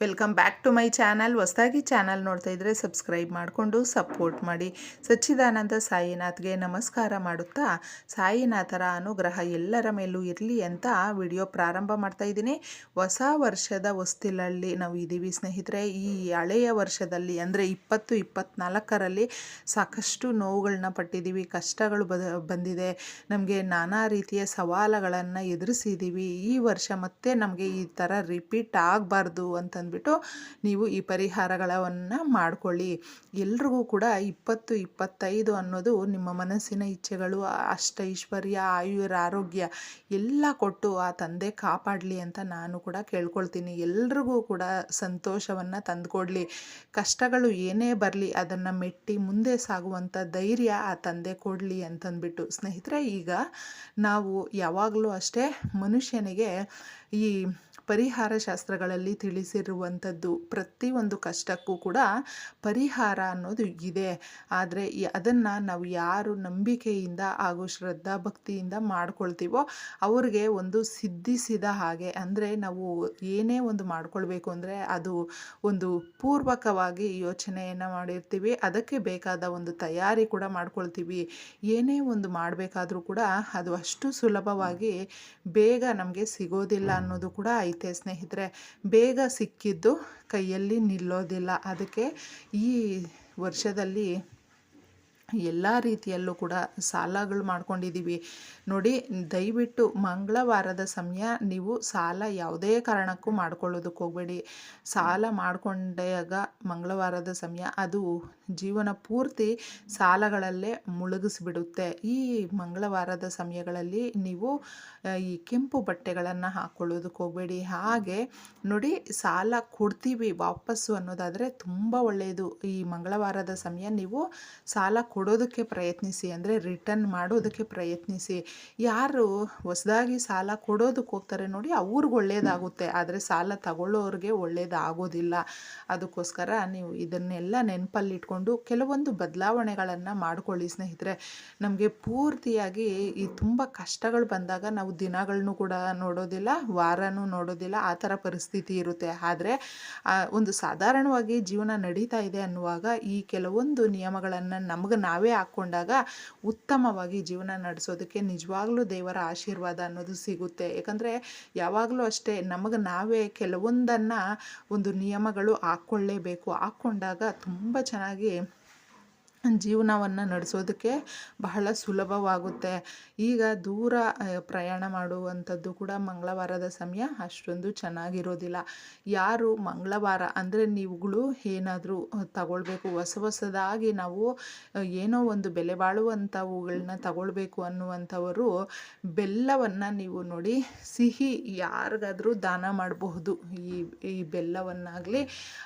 Welcome back to my channel. ಹೊಸದಾಗಿ channel ನೋಡ್ತಾ ಇದ್ದರೆ ಸಬ್ಸ್ಕ್ರೈಬ್ ಮಾಡಿಕೊಂಡು ಸಪೋರ್ಟ್ ಮಾಡಿ. ಸಚ್ಚಿದಾನಂದ ಸಾಯಿನಾಥ್ಗೆ ನಮಸ್ಕಾರ ಮಾಡುತ್ತಾ, ಸಾಯಿನಾಥರ ಅನುಗ್ರಹ ಎಲ್ಲರ ಮೇಲೂ ಇರಲಿ ಅಂತ ವಿಡಿಯೋ ಪ್ರಾರಂಭ ಮಾಡ್ತಾ ಇದ್ದೀನಿ. ಹೊಸ ವರ್ಷದ ಹೊಸ್ತಿಲಲ್ಲಿ ನಾವು ಇದ್ದೀವಿ ಸ್ನೇಹಿತರೆ. ಈ ಹಳೆಯ ವರ್ಷದಲ್ಲಿ ಅಂದರೆ ಇಪ್ಪತ್ತು ಇಪ್ಪತ್ತ್ನಾಲ್ಕರಲ್ಲಿ ಸಾಕಷ್ಟು ನೋವುಗಳನ್ನ ಪಟ್ಟಿದ್ದೀವಿ, ಕಷ್ಟಗಳು ಬದ ಬಂದಿದೆ. ನಮಗೆ ನಾನಾ ರೀತಿಯ ಸವಾಲುಗಳನ್ನು ಎದುರಿಸಿದ್ದೀವಿ. ಈ ವರ್ಷ ಮತ್ತೆ ನಮಗೆ ಈ ಥರ ರಿಪೀಟ್ ಆಗಬಾರ್ದು ಅಂತಂದ್ಬಿಟ್ಟು ನೀವು ಈ ಪರಿಹಾರಗಳನ್ನು ಮಾಡಿಕೊಳ್ಳಿ. ಎಲ್ರಿಗೂ ಕೂಡ ಇಪ್ಪತ್ತು, ಇಪ್ಪತ್ತೈದು ಅನ್ನೋದು ನಿಮ್ಮ ಮನಸ್ಸಿನ ಇಚ್ಛೆಗಳು, ಅಷ್ಟ ಐಶ್ವರ್ಯ, ಆಯುರ, ಆರೋಗ್ಯ ಎಲ್ಲ ಕೊಟ್ಟು ಆ ತಂದೆ ಕಾಪಾಡಲಿ ಅಂತ ನಾನು ಕೂಡ ಕೇಳ್ಕೊಳ್ತೀನಿ. ಎಲ್ರಿಗೂ ಕೂಡ ಸಂತೋಷವನ್ನು ತಂದುಕೊಡ್ಲಿ. ಕಷ್ಟಗಳು ಏನೇ ಬರಲಿ ಅದನ್ನು ಮೆಟ್ಟಿ ಮುಂದೆ ಸಾಗುವಂಥ ಧೈರ್ಯ ಆ ತಂದೆ ಕೊಡಲಿ ಅಂತಂದ್ಬಿಟ್ಟು. ಸ್ನೇಹಿತರೆ, ಈಗ ನಾವು ಯಾವಾಗಲೂ ಅಷ್ಟೇ ಮನುಷ್ಯನಿಗೆ ಈ ಪರಿಹಾರ ಶಾಸ್ತ್ರಗಳಲ್ಲಿ ತಿಳಿಸಿರುವಂಥದ್ದು ಪ್ರತಿಯೊಂದು ಕಷ್ಟಕ್ಕೂ ಕೂಡ ಪರಿಹಾರ ಅನ್ನೋದು ಇದೆ. ಆದರೆ ಅದನ್ನು ನಾವು ಯಾರು ನಂಬಿಕೆಯಿಂದ ಹಾಗೂ ಶ್ರದ್ಧಾ ಭಕ್ತಿಯಿಂದ ಮಾಡ್ಕೊಳ್ತೀವೋ ಅವ್ರಿಗೆ ಒಂದು ಸಿದ್ಧಿಸಿದ ಹಾಗೆ, ಅಂದರೆ ನಾವು ಏನೇ ಒಂದು ಮಾಡ್ಕೊಳ್ಬೇಕು ಅಂದರೆ ಅದು ಒಂದು ಪೂರ್ವಕವಾಗಿ ಯೋಚನೆಯನ್ನು ಮಾಡಿರ್ತೀವಿ, ಅದಕ್ಕೆ ಬೇಕಾದ ಒಂದು ತಯಾರಿ ಕೂಡ ಮಾಡ್ಕೊಳ್ತೀವಿ. ಏನೇ ಒಂದು ಮಾಡಬೇಕಾದ್ರೂ ಕೂಡ ಅದು ಅಷ್ಟು ಸುಲಭವಾಗಿ ಬೇಗ ನಮಗೆ ಸಿಗೋದಿಲ್ಲ ಅನ್ನೋದು ಕೂಡ ಐತೆ ಸ್ನೇಹಿತರೆ, ಬೇಗ ಸಿಕ್ಕಿದ್ದು ಕೈಯಲ್ಲಿ ನಿಲ್ಲೋದಿಲ್ಲ. ಅದಕ್ಕೆ ಈ ವರ್ಷದಲ್ಲಿ ಎಲ್ಲ ರೀತಿಯಲ್ಲೂ ಕೂಡ ಸಾಲಗಳು ಮಾಡ್ಕೊಂಡಿದ್ದೀವಿ. ನೋಡಿ, ದಯವಿಟ್ಟು ಮಂಗಳವಾರದ ಸಮಯ ನೀವು ಸಾಲ ಯಾವುದೇ ಕಾರಣಕ್ಕೂ ಮಾಡ್ಕೊಳ್ಳೋದಕ್ಕೆ ಹೋಗಬೇಡಿ. ಸಾಲ ಮಾಡಿಕೊಂಡಾಗ ಮಂಗಳವಾರದ ಸಮಯ, ಅದು ಜೀವನ ಪೂರ್ತಿ ಸಾಲಗಳಲ್ಲೇ ಮುಳುಗಿಸ್ಬಿಡುತ್ತೆ. ಈ ಮಂಗಳವಾರದ ಸಮಯಗಳಲ್ಲಿ ನೀವು ಈ ಕೆಂಪು ಬಟ್ಟೆಗಳನ್ನು ಹಾಕ್ಕೊಳ್ಳೋದಕ್ಕೆ ಹೋಗಬೇಡಿ. ಹಾಗೆ ನೋಡಿ, ಸಾಲ ಕೊಡ್ತೀವಿ ವಾಪಸ್ಸು ಅನ್ನೋದಾದರೆ ತುಂಬ ಒಳ್ಳೆಯದು ಈ ಮಂಗಳವಾರದ ಸಮಯ ನೀವು ಸಾಲ ಕೊಡೋದಕ್ಕೆ ಪ್ರಯತ್ನಿಸಿ, ಅಂದರೆ ರಿಟರ್ನ್ ಮಾಡೋದಕ್ಕೆ ಪ್ರಯತ್ನಿಸಿ. ಯಾರು ಹೊಸದಾಗಿ ಸಾಲ ಕೊಡೋದಕ್ಕೆ ಹೋಗ್ತಾರೆ ನೋಡಿ, ಅವ್ರಿಗೆ ಒಳ್ಳೆಯದಾಗುತ್ತೆ ಆದರೆ ಸಾಲ ತಗೊಳ್ಳೋರಿಗೆ ಒಳ್ಳೆಯದಾಗೋದಿಲ್ಲ ಅದಕ್ಕೋಸ್ಕರ ನೀವು ಇದನ್ನೆಲ್ಲ ನೆನಪಲ್ಲಿಟ್ಕೊಂಡು ಕೆಲವೊಂದು ಬದಲಾವಣೆಗಳನ್ನು ಮಾಡ್ಕೊಳ್ಳಿ ಸ್ನೇಹಿತರೆ. ನಮಗೆ ಪೂರ್ತಿಯಾಗಿ ಈ ತುಂಬ ಕಷ್ಟಗಳು ಬಂದಾಗ ನಾವು ದಿನಗಳನ್ನೂ ಕೂಡ ನೋಡೋದಿಲ್ಲ, ವಾರನೂ ನೋಡೋದಿಲ್ಲ, ಆ ಥರ ಪರಿಸ್ಥಿತಿ ಇರುತ್ತೆ. ಆದರೆ ಒಂದು ಸಾಧಾರಣವಾಗಿ ಜೀವನ ನಡೀತಾ ಇದೆ ಅನ್ನುವಾಗ ಈ ಕೆಲವೊಂದು ನಿಯಮಗಳನ್ನು ನಮಗೆ ನಾವೇ ಹಾಕ್ಕೊಂಡಾಗ ಉತ್ತಮವಾಗಿ ಜೀವನ ನಡೆಸೋದಕ್ಕೆ ನಿಜವಾಗ್ಲೂ ದೇವರ ಆಶೀರ್ವಾದ ಅನ್ನೋದು ಸಿಗುತ್ತೆ. ಯಾಕಂದರೆ, ಯಾವಾಗಲೂ ಅಷ್ಟೇ ನಮಗೆ ನಾವೇ ಕೆಲವೊಂದನ್ನು ಒಂದು ನಿಯಮಗಳು ಹಾಕ್ಕೊಳ್ಳೇಬೇಕು. ಹಾಕ್ಕೊಂಡಾಗ ತುಂಬ ಚೆನ್ನಾಗಿ ಜೀವನವನ್ನು ನಡೆಸೋದಕ್ಕೆ ಬಹಳ ಸುಲಭವಾಗುತ್ತೆ. ಈಗ ದೂರ ಪ್ರಯಾಣ ಮಾಡುವಂಥದ್ದು ಕೂಡ ಮಂಗಳವಾರದ ಸಮಯ ಅಷ್ಟೊಂದು ಚೆನ್ನಾಗಿರೋದಿಲ್ಲ. ಯಾರು ಮಂಗಳವಾರ ಅಂದರೆ ನೀವುಗಳು ಏನಾದರೂ ತಗೊಳ್ಬೇಕು, ಹೊಸ ಹೊಸದಾಗಿ ನಾವು ಏನೋ ಒಂದು ಬೆಲೆ ಬಾಳುವಂಥವುಗಳನ್ನ ತಗೊಳ್ಬೇಕು ಅನ್ನುವಂಥವರು ಬೆಲ್ಲವನ್ನು ನೀವು ನೋಡಿ ಸಿಹಿ ಯಾರಿಗಾದರೂ ದಾನ ಮಾಡಬಹುದು. ಈ ಈ ಬೆಲ್ಲವನ್ನಾಗಲಿ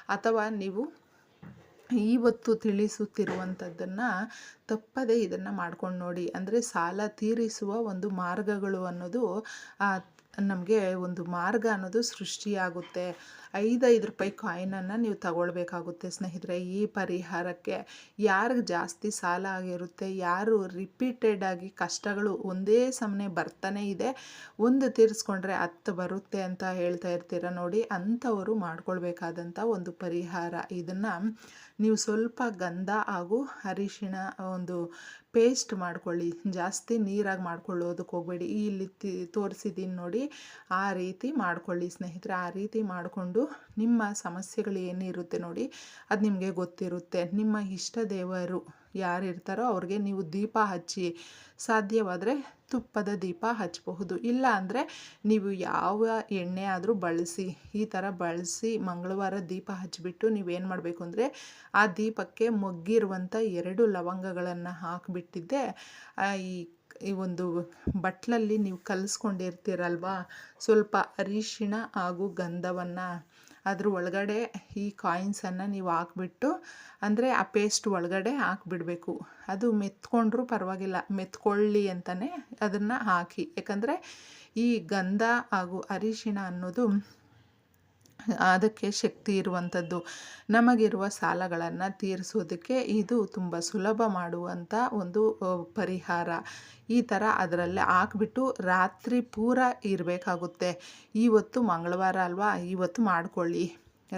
ಅಥವಾ ನೀವು ಇವತ್ತು ತಿಳಿಸುತ್ತಿರುವಂಥದ್ದನ್ನು ತಪ್ಪದೇ ಇದನ್ನು ಮಾಡ್ಕೊಂಡು ನೋಡಿ. ಅಂದರೆ ಸಾಲ ತೀರಿಸುವ ಒಂದು ಮಾರ್ಗಗಳು ಅನ್ನೋದು ನಮಗೆ ಒಂದು ಮಾರ್ಗ ಅನ್ನೋದು ಸೃಷ್ಟಿಯಾಗುತ್ತೆ. ಐದೈದು ರೂಪಾಯಿ ಕಾಯಿನನ್ನು ನೀವು ತಗೊಳ್ಬೇಕಾಗುತ್ತೆ ಸ್ನೇಹಿತರೆ ಈ ಪರಿಹಾರಕ್ಕೆ. ಯಾರಿಗೆ ಜಾಸ್ತಿ ಸಾಲ ಆಗಿರುತ್ತೆ, ಯಾರು ರಿಪೀಟೆಡ್ ಆಗಿ ಕಷ್ಟಗಳು ಒಂದೇ ಸಮನೆ ಬರ್ತಾನೆ ಇದೆ, ಒಂದು ತೀರಿಸ್ಕೊಂಡ್ರೆ ಹತ್ತು ಬರುತ್ತೆ ಅಂತ ಹೇಳ್ತಾ ಇರ್ತೀರ ನೋಡಿ, ಅಂಥವರು ಮಾಡ್ಕೊಳ್ಬೇಕಾದಂಥ ಒಂದು ಪರಿಹಾರ ಇದನ್ನು. ನೀವು ಸ್ವಲ್ಪ ಗಂಧ ಹಾಗೂ ಅರಿಶಿಣ ಒಂದು ಪೇಸ್ಟ್ ಮಾಡ್ಕೊಳ್ಳಿ. ಜಾಸ್ತಿ ನೀರಾಗಿ ಮಾಡ್ಕೊಳ್ಳೋದಕ್ಕೆ ಹೋಗಬೇಡಿ. ಇಲ್ಲಿ ತೋರಿಸಿದ್ದೀನಿ ನೋಡಿ. ಆ ರೀತಿ ಮಾಡ್ಕೊಳ್ಳಿ ಸ್ನೇಹಿತರೆ. ಆ ರೀತಿ ಮಾಡಿಕೊಂಡು ನಿಮ್ಮ ಸಮಸ್ಯೆಗಳು ಏನಿರುತ್ತೆ ನೋಡಿ, ಅದು ನಿಮಗೆ ಗೊತ್ತಿರುತ್ತೆ. ನಿಮ್ಮ ಇಷ್ಟ ದೇವರು ಯಾರು ಇರ್ತಾರೋ ಅವ್ರಿಗೆ ನೀವು ದೀಪ ಹಚ್ಚಿ ಸಾಧ್ಯವಾದರೆ ತುಪ್ಪದ ದೀಪ ಹಚ್ಚಬಹುದು ಇಲ್ಲ ಅಂದರೆ ನೀವು ಯಾವ ಎಣ್ಣೆ ಆದರೂ ಬಳಸಿ, ಈ ಥರ ಬಳಸಿ ಮಂಗಳವಾರ ದೀಪ ಹಚ್ಚಿಬಿಟ್ಟು ನೀವೇನು ಮಾಡಬೇಕು ಅಂದರೆ ಆ ದೀಪಕ್ಕೆ ಮೊಗ್ಗಿರುವಂಥ ಎರಡು ಲವಂಗಗಳನ್ನು ಹಾಕಿಬಿಟ್ಟಿದ್ದೆ. ಈ ಈ ಒಂದು ಬಟ್ಲಲ್ಲಿ ನೀವು ಕಲಿಸ್ಕೊಂಡಿರ್ತೀರಲ್ವಾ? ಸ್ವಲ್ಪ ಅರಿಶಿಣ ಹಾಗೂ ಗಂಧವನ್ನು ಅದ್ರ ಒಳಗಡೆ ಈ ಕಾಯಿನ್ಸನ್ನು ನೀವು ಹಾಕ್ಬಿಟ್ಟು, ಅಂದರೆ ಆ ಪೇಸ್ಟ್ ಒಳಗಡೆ ಹಾಕ್ಬಿಡಬೇಕು. ಅದು ಮೆತ್ಕೊಂಡ್ರೂ ಪರವಾಗಿಲ್ಲ, ಮೆತ್ಕೊಳ್ಳಿ ಅಂತಲೇ ಅದನ್ನು ಹಾಕಿ. ಯಾಕಂದರೆ ಈ ಗಂಧ ಹಾಗೂ ಅರಿಶಿಣ ಅನ್ನೋದು ಅದಕ್ಕೆ ಶಕ್ತಿ ಇರುವಂಥದ್ದು. ನಮಗಿರುವ ಸಾಲಗಳನ್ನು ತೀರಿಸೋದಕ್ಕೆ ಇದು ತುಂಬ ಸುಲಭ ಮಾಡುವಂಥ ಒಂದು ಪರಿಹಾರ. ಈ ಥರ ಅದರಲ್ಲೇ ಹಾಕ್ಬಿಟ್ಟು ರಾತ್ರಿ ಪೂರ ಇರಬೇಕಾಗುತ್ತೆ. ಇವತ್ತು ಮಂಗಳವಾರ ಅಲ್ವಾ? ಇವತ್ತು ಮಾಡ್ಕೊಳ್ಳಿ.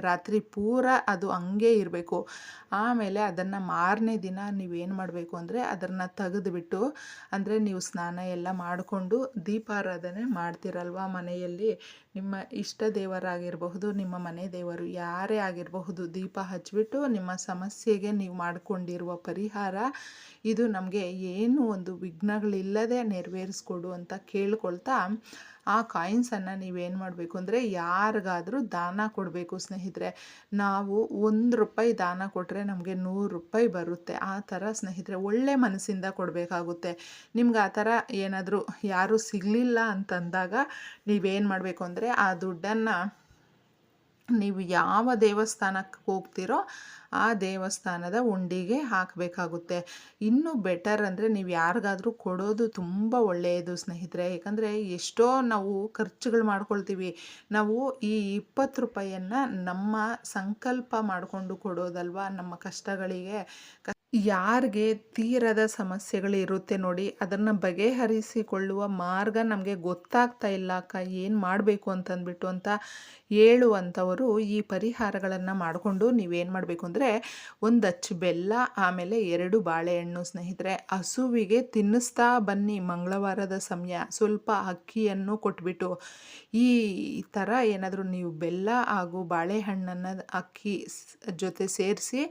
ರಾತ್ರಿ ಪೂರ ಅದು ಹಂಗೆ ಇರಬೇಕು. ಆಮೇಲೆ ಅದನ್ನು ಮಾರನೇ ದಿನ ನೀವೇನು ಮಾಡಬೇಕು ಅಂದರೆ ಅದನ್ನು ತೆಗೆದುಬಿಟ್ಟು ಅಂದರೆ ನೀವು ಸ್ನಾನ ಎಲ್ಲ ಮಾಡಿಕೊಂಡು ದೀಪಾರಾಧನೆ ಮಾಡ್ತಿರಲ್ವ ಮನೆಯಲ್ಲಿ? ನಿಮ್ಮ ಇಷ್ಟ ದೇವರಾಗಿರಬಹುದು, ನಿಮ್ಮ ಮನೆ ದೇವರು ಯಾರೇ ಆಗಿರಬಹುದು, ದೀಪ ಹಚ್ಚಿಬಿಟ್ಟು ನಿಮ್ಮ ಸಮಸ್ಯೆಗೆ ನೀವು ಮಾಡಿಕೊಂಡಿರುವ ಪರಿಹಾರ ಇದು ನಮಗೆ ಏನು ಒಂದು ವಿಘ್ನಗಳಿಲ್ಲದೆ ನೆರವೇರಿಸ್ಕೊಡು ಅಂತ ಕೇಳ್ಕೊಳ್ತಾ ಆ ಕಾಯಿನ್ಸನ್ನು ನೀವೇನು ಮಾಡಬೇಕು ಅಂದರೆ ಯಾರಿಗಾದರೂ ದಾನ ಕೊಡಬೇಕು ಸ್ನೇಹಿತರೆ. ನಾವು ಒಂದು ರೂಪಾಯಿ ದಾನ ಕೊಟ್ಟರೆ ನಮಗೆ ನೂರು ರೂಪಾಯಿ ಬರುತ್ತೆ. ಆ ಥರ ಸ್ನೇಹಿತರೆ, ಒಳ್ಳೆ ಮನಸ್ಸಿಂದ ಕೊಡಬೇಕಾಗುತ್ತೆ. ನಿಮ್ಗೆ ಆ ಥರ ಏನಾದರೂ ಯಾರೂ ಸಿಗಲಿಲ್ಲ ಅಂತಂದಾಗ ನೀವೇನು ಮಾಡಬೇಕು ಅಂದರೆ ಆ ದುಡ್ಡನ್ನು ನೀವು ಯಾವ ದೇವಸ್ಥಾನಕ್ಕೆ ಹೋಗ್ತೀರೋ ಆ ದೇವಸ್ಥಾನದ ಉಂಡಿಗೆ ಹಾಕಬೇಕಾಗುತ್ತೆ. ಇನ್ನೂ ಬೆಟರ್ ಅಂದರೆ ನೀವು ಯಾರಿಗಾದರೂ ಕೊಡೋದು ತುಂಬ ಒಳ್ಳೆಯದು ಸ್ನೇಹಿತರೆ. ಯಾಕಂದರೆ ಎಷ್ಟೋ ನಾವು ಖರ್ಚುಗಳು ಮಾಡ್ಕೊಳ್ತೀವಿ. ನಾವು ಈ ಇಪ್ಪತ್ತು ರೂಪಾಯಿಯನ್ನು ನಮ್ಮ ಸಂಕಲ್ಪ ಮಾಡಿಕೊಂಡು ಕೊಡೋದಲ್ವಾ ನಮ್ಮ ಕಷ್ಟಗಳಿಗೆ? ಯಾರಿಗೆ ತೀರದ ಸಮಸ್ಯೆಗಳಿರುತ್ತೆ ನೋಡಿ, ಅದನ್ನು ಬಗೆಹರಿಸಿಕೊಳ್ಳುವ ಮಾರ್ಗ ನಮಗೆ ಗೊತ್ತಾಗ್ತಾ ಇಲ್ಲ, ಅಕ್ಕ, ಏನು ಮಾಡಬೇಕು ಅಂತಂದ್ಬಿಟ್ಟು ಅಂತ ಹೇಳುವಂಥವರು ಈ ಪರಿಹಾರಗಳನ್ನು ಮಾಡಿಕೊಂಡು ನೀವೇನು ಮಾಡಬೇಕು ಅಂದರೆ, ಒಂದು ಅಚ್ಚು ಬೆಲ್ಲ, ಆಮೇಲೆ ಎರಡು ಬಾಳೆಹಣ್ಣು ಸ್ನೇಹಿತರೆ, ಹಸುವಿಗೆ ತಿನ್ನಿಸ್ತಾ ಬನ್ನಿ ಮಂಗಳವಾರದ ಸಮಯ, ಸ್ವಲ್ಪ ಅಕ್ಕಿಯನ್ನು ಕೊಟ್ಬಿಟ್ಟು. ಈ ಥರ ಏನಾದರೂ ನೀವು ಬೆಲ್ಲ ಹಾಗೂ ಬಾಳೆಹಣ್ಣನ್ನು ಅಕ್ಕಿ ಜೊತೆ ಸೇರಿಸಿ,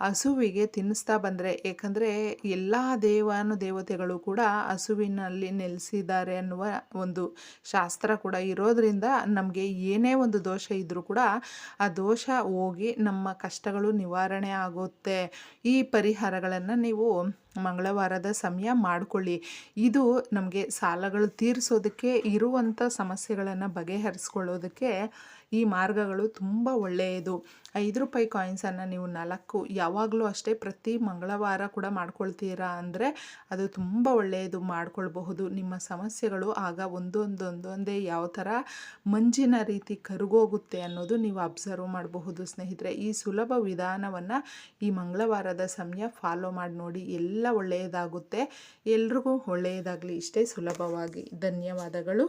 ಹಸುವಿಗೆ ತಿನ್ನಿಸ್ತಾ ಬಂದರೆ ಏಕೆಂದರೆ ಎಲ್ಲ ದೇವಾನು ದೇವತೆಗಳು ಕೂಡ ಹಸುವಿನಲ್ಲಿ ನೆಲೆಸಿದ್ದಾರೆ ಅನ್ನುವ ಒಂದು ಶಾಸ್ತ್ರ ಕೂಡ ಇರೋದರಿಂದ ನಮಗೆ ಏನೇ ಒಂದು ದೋಷ ಇದ್ದರೂ ಕೂಡ ಆ ದೋಷ ಹೋಗಿ ನಮ್ಮ ಕಷ್ಟಗಳು ನಿವಾರಣೆ ಆಗುತ್ತೆ. ಈ ಪರಿಹಾರಗಳನ್ನು ನೀವು ಮಂಗಳವಾರದ ಸಮಯ ಮಾಡಿಕೊಳ್ಳಿ. ಇದು ನಮಗೆ ಸಾಲಗಳು ತೀರಿಸೋದಕ್ಕೆ ಇರುವಂಥ ಸಮಸ್ಯೆಗಳನ್ನು ಬಗೆಹರಿಸ್ಕೊಳ್ಳೋದಕ್ಕೆ ಈ ಮಾರ್ಗಗಳು ತುಂಬ ಒಳ್ಳೆಯದು. ಐದು ರೂಪಾಯಿ ಕಾಯಿನ್ಸನ್ನು ನೀವು ನಾಲ್ಕು ಯಾವಾಗಲೂ ಅಷ್ಟೇ ಪ್ರತಿ ಮಂಗಳವಾರ ಕೂಡ ಮಾಡ್ಕೊಳ್ತೀರಾ ಅಂದರೆ ಅದು ತುಂಬ ಒಳ್ಳೆಯದು ಮಾಡ್ಕೊಳ್ಬಹುದು. ನಿಮ್ಮ ಸಮಸ್ಯೆಗಳು ಆಗ ಒಂದೊಂದೊಂದೊಂದೇ ಯಾವ ಥರ ಮಂಜಿನ ರೀತಿ ಕರಗೋಗುತ್ತೆ ಅನ್ನೋದು ನೀವು ಅಬ್ಸರ್ವ್ ಮಾಡಬಹುದು ಸ್ನೇಹಿತರೆ. ಈ ಸುಲಭ ವಿಧಾನವನ್ನು ಈ ಮಂಗಳವಾರದ ಸಮಯ ಫಾಲೋ ಮಾಡಿ ನೋಡಿ ಎಲ್ಲ ಒಳ್ಳೆಯದಾಗುತ್ತೆ. ಎಲ್ರಿಗೂ ಒಳ್ಳೆಯದಾಗಲಿ. ಇಷ್ಟೇ ಸುಲಭವಾಗಿ. ಧನ್ಯವಾದಗಳು.